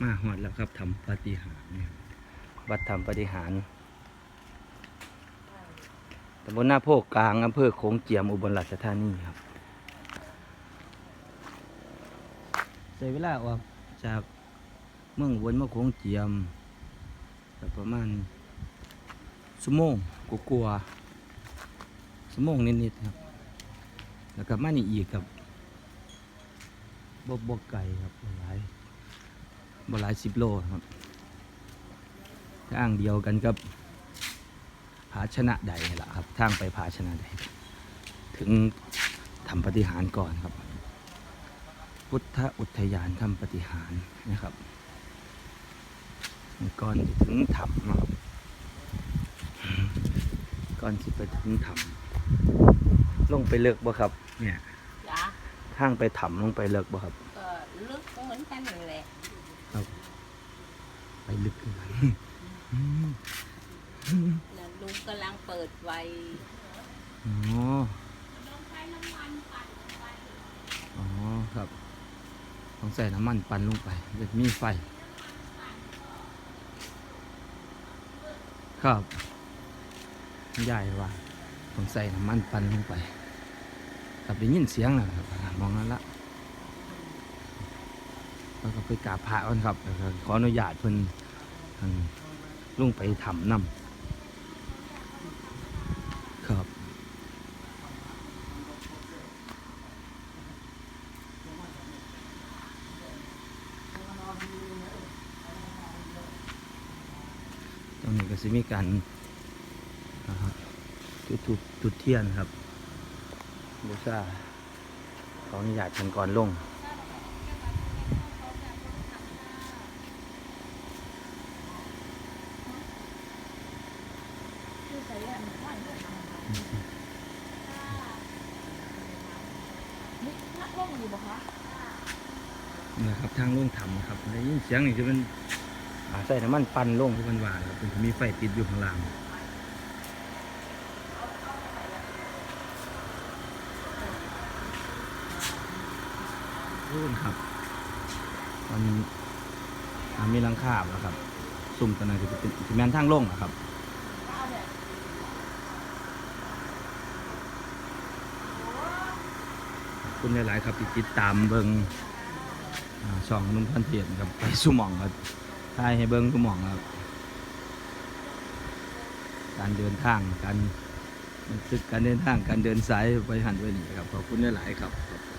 มาหอดแล้วครับทำปฏิหารนี่วัดทำปฏิหารตำบลหน้าโพกกลางอำเภอโขงเจียมอุบลราชธานีครับใช้เวลาออกจากเมืองอุบลมาโขงเจียมประมาณชั่วโมงกลัวาๆชั่วโมงนิดๆครับ แล้วก็มานี่อีกครับบบบบไก่ครับหลาย บ่หลายสิบโลครับทางเดียวกันกับผาชนะใดนี่แหละครับทางไปผาชนะใด ถึงทำปฏิหารย์ก่อนครับ พุทธอุทยานทำปฏิหารย์นะครับก่อนจะถึงถ้ำนะครับก่อนที่ไปถึงถ้ำลงไปเลิกบ่ครับ เนี่ยจ้ะทางไปถ้ำลงไปเลิกบ่ครับ ก็ลึกเหมือนกันนั่นแหละไปลึกขึ้นไปนั่นลุงกำลังเปิดไฟอ๋ออ๋อครับต้องใส่น้ำมันปั่นลงไปเดี๋ยวมีไฟ ครับ ใหญ่ว่าต้องใส่น้ำมันปั่นลงไปครับได้ยินเสียงนะครับมองนั้นละ แล้วก็ไปกราบพระก่อนครับขออนุญาตเพิ่นทางลงไปถ้ำน้ำครับตรงนี้ก็จะมีการจุดถูกจุดเทียนครับบูชาขออนุญาตกันก่อนลง นี่ครับทางลงถ้ำครับได้ยินเสียงนี่จะเป็นอาใส่น้ำมันปั่นลงที่มันว่าครับเป็นมีไฟติดอยู่ข้างล่างรูนครับตอนมีหลังคาแล้วครับสุ่มตอนนั้นจะเป็นแมนทางลงนะครับ ขอบ คุณหลาย ๆ ครับที่ติดตามเบิงช่องนุ่มพันเตียนครับไปสุหมองครับทายให้เบิงสุหมองครับ การเดินทางการฝึกการเดินทางการเดินสายไปหันไปนี่ครับขอบคุณหลาย ๆ ครับขอบคุณ